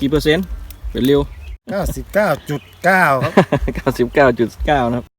กี่เปอร์เซ็นต์เป็นเร็ว 99.9 ครับ 99.9 นะครับ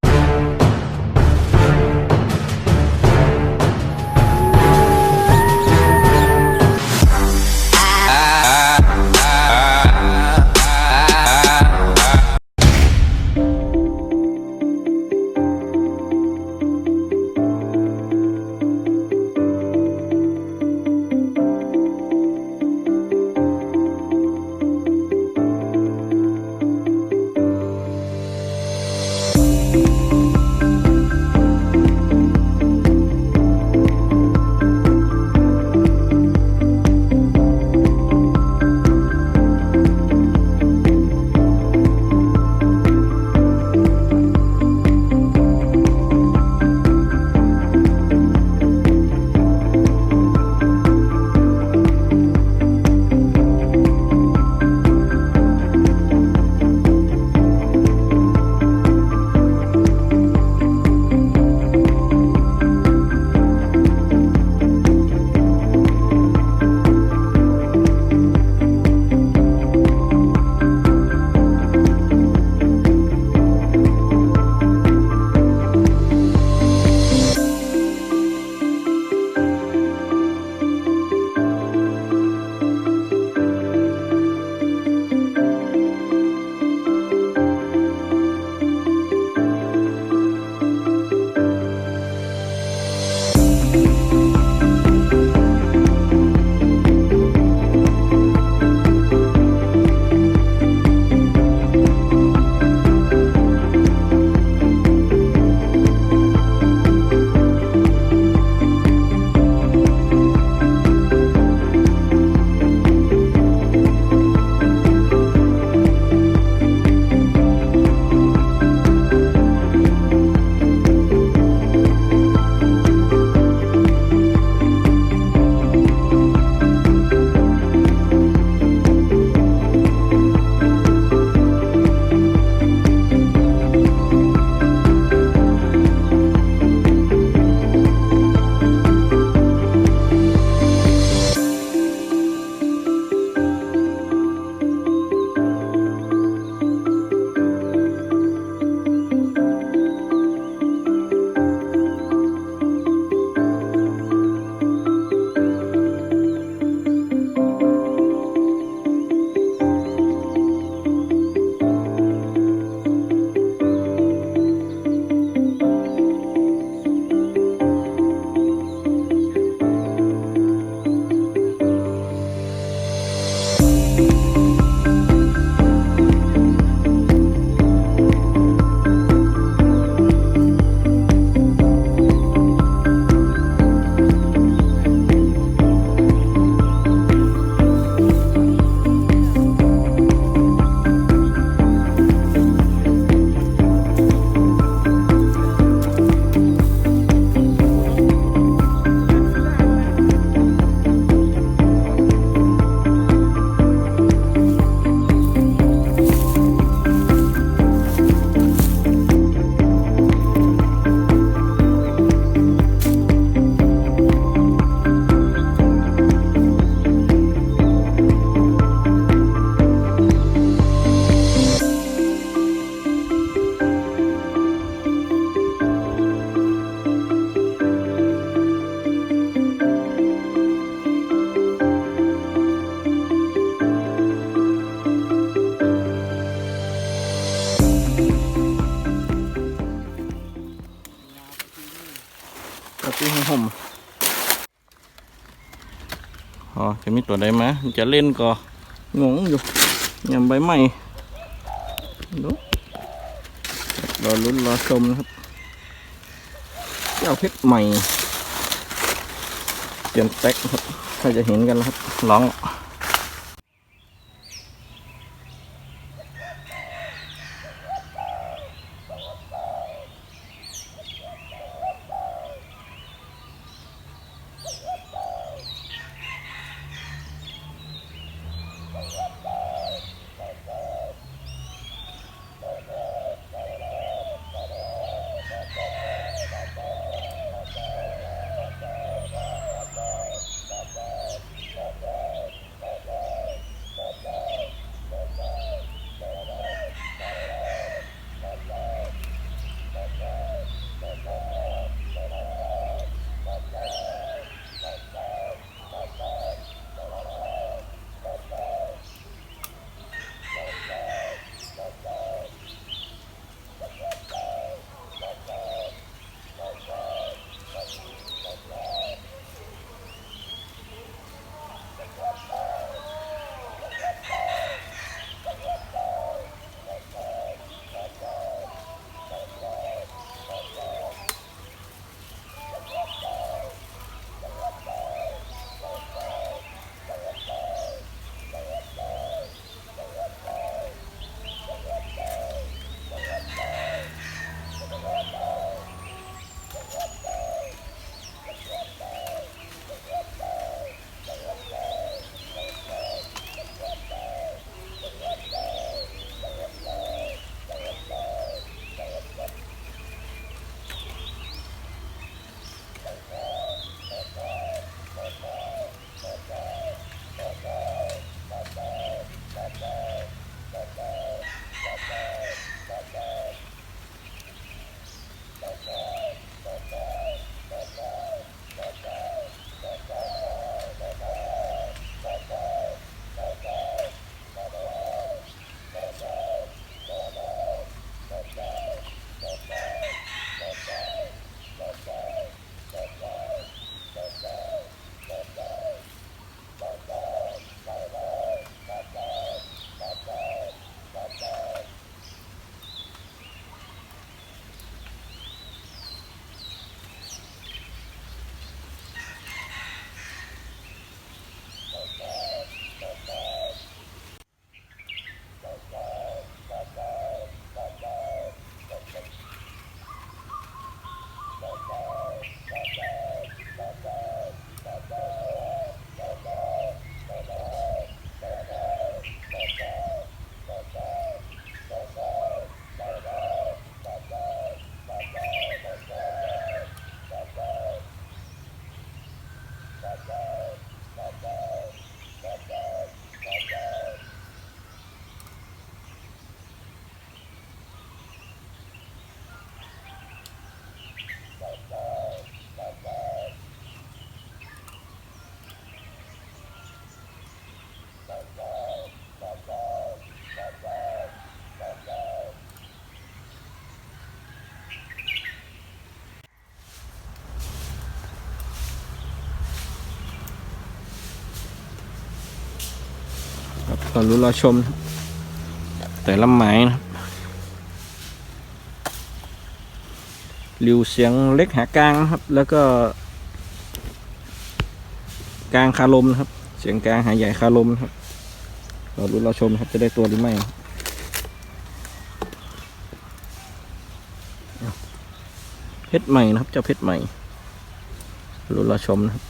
มีตัวใดมาจะเล่นก็งงอยู่ยังใบใหม่ดูรอลุ้นรอชมนะครับ เจ้าเพชรใหม่เตรียมแตกครับ ถ้าจะเห็นกันแล้วครับร้อง อรู้รอชม แต่ละหมายนะครับริวเสียงเล็กหากลางนะครับ แล้วก็กลางคาลมนะครับ เสียงกลางหาใหญ่คาลมนะครับเรารู้เราชมครับจะได้ตัวหรือไม่เพชรใหม่นะครับเจ้าเพชรใหม่รู้เราชมนะครับ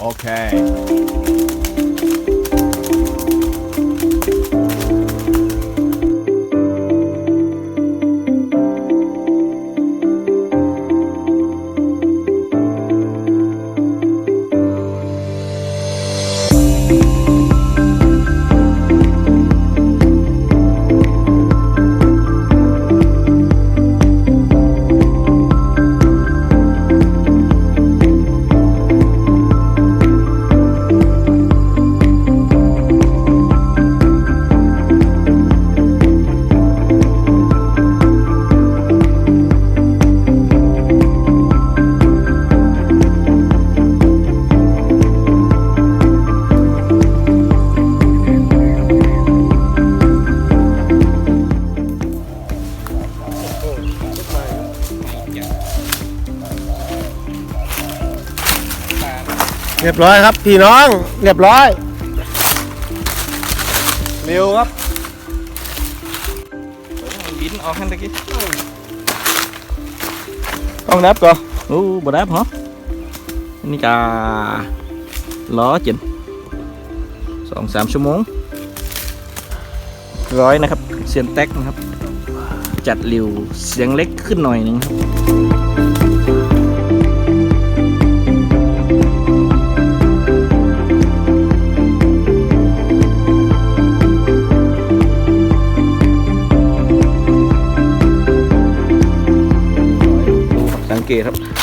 Okay. เรียบร้อยครับ พี่น้อง เรียบร้อย เร็วครับบินออกหันตะกี้ต้องดับก่อนโอ้บ่ดับเหรออันนี่จะล้อจินสองสามชั่วโมงร้อยนะครับเสียนแท็กนะครับ จัดริวเสียงเล็กขึ้นหน่อยหนึงครับ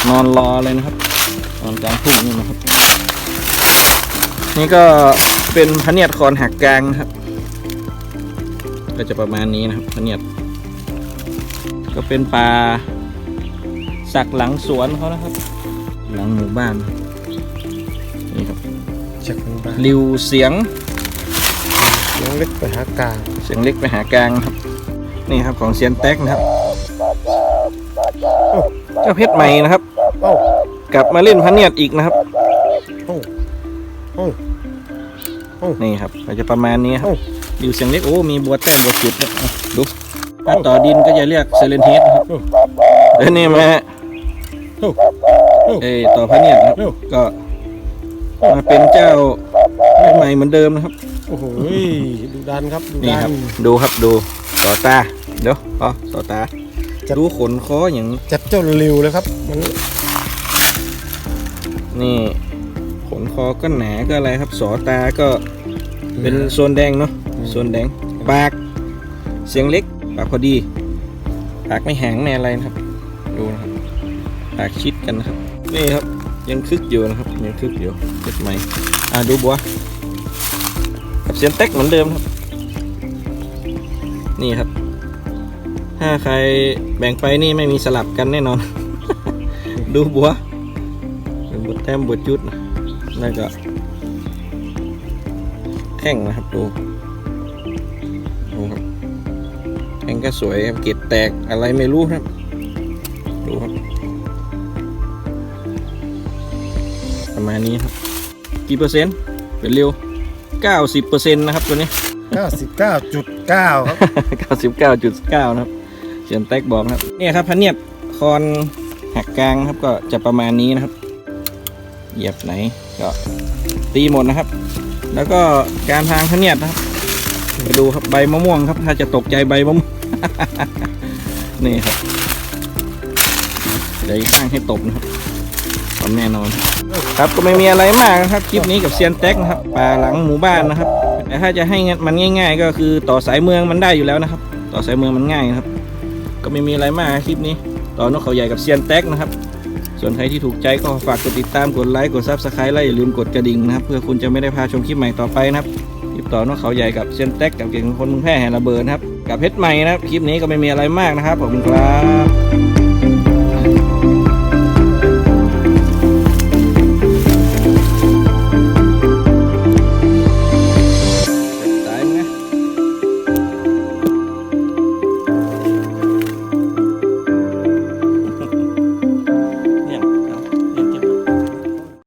นอนรอเลยนะครับนอนกลางทุ่งนี่นะครับ นี่ก็เป็นพะเนียดคอนหักกลางนะครับ ก็จะประมาณนี้นะครับพะเนียด ก็เป็นปลาสักหลังสวนเขานะครับ หลังหมู่บ้านนะครับนี่ครับเช็คมันบ้างริวเสียงน้องเล็กไปหากลาง เสียงเล็กไปหากลางครับ นี่ครับของเซียนแท็กนะครับ เจ้าเพชรใหม่นะครับ โอ้กลับมาเล่นพะเนียดอีกนะครับโอ้โอ้นี่ครับก็จะประมาณนี้ครับโอ้ริวเสียงเล็กโอ้มีบัวแต้มบัวจุดนะเอาดูถ้าต่อดินก็จะเรียกเซเลนเฮดนะครับเดี๋ยวนี้มาโอ้เอ้ยต่อพระเนียดนะครับก็มาเป็นเจ้าใหม่เหมือนเดิมนะครับโอ้โหดูดันครับดูนี่ดัครับนดูครับดูต่อตาเดี๋ยวอ๋อต่อตาจะดูขนคออย่างจับเจ้าเร็วเลยครับมัน นี่ขนคอก็หนาก็อะไรครับสอตาก็เป็นโซนแดงเนาะโซนแดงปาก เสียงเล็กปากพอดี ปากไม่แหงไม่อะไรนะครับ ดูนะครับปากชิดกันนะครับนี่ครับยังคึกอยู่นะครับยังคึกอยู่เจ็ดไหมอ่าดูบัวกับเสียงเต็กเหมือนเดิมครับ นี่ครับ ถ้าใครแบ่งไปนี่ไม่มีสลับกันแน่นอน ดูบัวเป็นบท แต้มบทจุดนะแล้วก็แข้งนะครับดูดูครับแข้งก็สวยครับเกล็ดแตกอะไรไม่รู้ครับ ดูครับ ประมาณนี้ครับ กี่เปอร์เซ็นต์เป็นเร็ว 90เปอร์เซ็นต์นะครับตัวนี้ 99.9ครับ99.9 นะครับเสียนแท็กบอกนะครับ เนี่ยครับพันเนียบคอนหักกลางนะครับก็จะประมาณนี้นะครับ เหยียบไหนก็ตีหมดนะครับ แล้วก็การทางพเนียดนะครับไปดูครับใบมะม่วงครับ ถ้าจะตกใจใบมะม่วงนี่ครับเดี๋ยวข้างให้ตบนะครับทำแน่นอน ครับก็ไม่มีอะไรมากนะครับ คลิปนี้กับเซียนแท็กนะครับป่าหลังหมู่บ้านนะครับแต่ถ้าจะให้มันง่าย ๆ ก็คือต่อสายเมืองมันได้อยู่แล้วนะครับ ต่อสายเมืองมันง่ายครับ ก็ไม่มีอะไรมากคลิปนี้ ต่อนกเขาใหญ่กับเซียนแท็กนะครับ ส่วนใครที่ถูกใจก็ฝากกดติดตามกดไลค์กดซับสไครต์และอย่าลืมกดกระดิ่งนะครับ เพื่อคุณจะไม่ได้พลาดชมคลิปใหม่ต่อไปนะครับคลิปต่อนกเขาใหญ่กับเซียนแท็กกับเก่งคนมึงแพ้แห่ระเบิดนะครับกับเพชรใหม่นะครับคลิปนี้ก็ไม่มีอะไรมากนะครับผมครับ